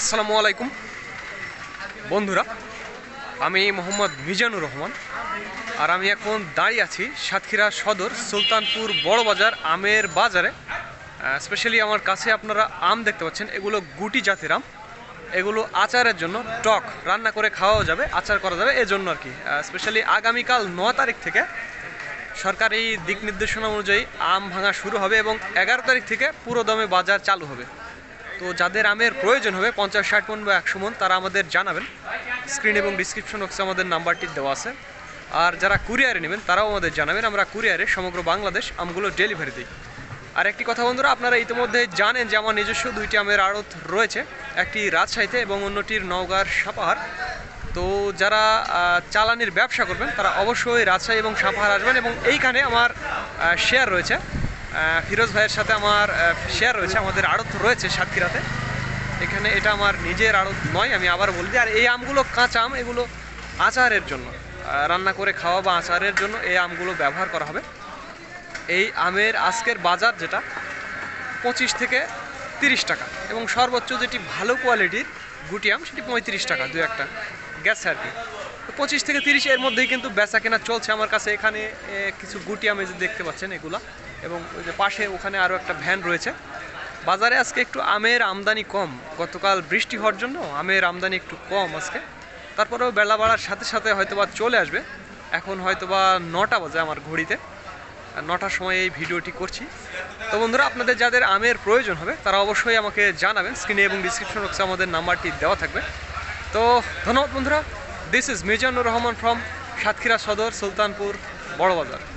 আসসালামু আলাইকুম। বন্ধুরা, আমি মোহাম্মদ মিজানুর রহমান আর আমি এখন দাঁড়িয়ে আছি সাতক্ষীরা সদর সুলতানপুর বড় বাজার আমের বাজারে। স্পেশালি আমার কাছে আপনারা আম দেখতে পাচ্ছেন, এগুলো গুটি জাতের আম। এগুলো আচারের জন্য টক, রান্না করে খাওয়াও যাবে, আচার করা যাবে, এজন্য আর কি। স্পেশালি আগামীকাল ন তারিখ থেকে সরকারি দিক নির্দেশনা অনুযায়ী আম ভাঙা শুরু হবে এবং এগারো তারিখ থেকে পুরো দমে বাজার চালু হবে। তো যাদের আমের প্রয়োজন হবে, পঞ্চাশ, ষাট মন বা একশো মন, তারা আমাদের জানাবেন। স্ক্রিন এবং ডিসক্রিপশন বক্সে আমাদের নাম্বারটি দেওয়া আছে। আর যারা কুরিয়ারে নেবেন, তারাও আমাদের জানাবেন। আমরা কুরিয়ারে সমগ্র বাংলাদেশ আমগুলো ডেলিভারি দিই। আর একটি কথা বন্ধুরা, আপনারা ইতিমধ্যে জানেন যে আমার নিজস্ব দুইটি আমের আড়ত রয়েছে। একটি রাজশাহীতে এবং অন্যটির নওগাঁর সাপাহার। তো যারা চালানির ব্যবসা করবেন, তারা অবশ্যই রাজশাহী এবং সাপাহার আসবেন এবং এইখানে আমার শেয়ার রয়েছে। ফিরোজ ভাইয়ের সাথে আমার শেয়ার রয়েছে, আমাদের আড়ত রয়েছে সাতক্ষীরাতে। এখানে এটা আমার নিজের আড়ত নয়, আমি আবার বলি। আর এই আমগুলো কাঁচা আম, এগুলো আচারের জন্য। রান্না করে খাওয়া বা আচারের জন্য এই আমগুলো ব্যবহার করা হবে। এই আমের আজকের বাজার যেটা, পঁচিশ থেকে তিরিশ টাকা এবং সর্বোচ্চ যেটি ভালো কোয়ালিটির গুটি আম, সেটি পঁয়ত্রিশ টাকা, দু একটা গেছে আর কি। পঁচিশ থেকে তিরিশ এর মধ্যেই কিন্তু বেচা কেনা চলছে আমার কাছে। এখানে কিছু গুটি আমে যে দেখতে পাচ্ছেন এগুলা। এবং ওই যে পাশে ওখানে আরও একটা ভ্যান রয়েছে। বাজারে আজকে একটু আমের আমদানি কম। গতকাল বৃষ্টি হওয়ার জন্য আমের আমদানি একটু কম আজকে। তারপরেও বেলা বাড়ার সাথে সাথে হয়তোবা চলে আসবে। এখন হয়তোবা নটা বাজে আমার ঘড়িতে। নটার সময় এই ভিডিওটি করছি। তো বন্ধুরা, আপনাদের যাদের আমের প্রয়োজন হবে, তারা অবশ্যই আমাকে জানাবেন। স্ক্রিনে এবং ডিসক্রিপশন বক্সে আমাদের নাম্বারটি দেওয়া থাকবে। তো ধন্যবাদ বন্ধুরা। This is Mizanur Rahman from Satkhira Sadar, Sultanpur, Barobazar.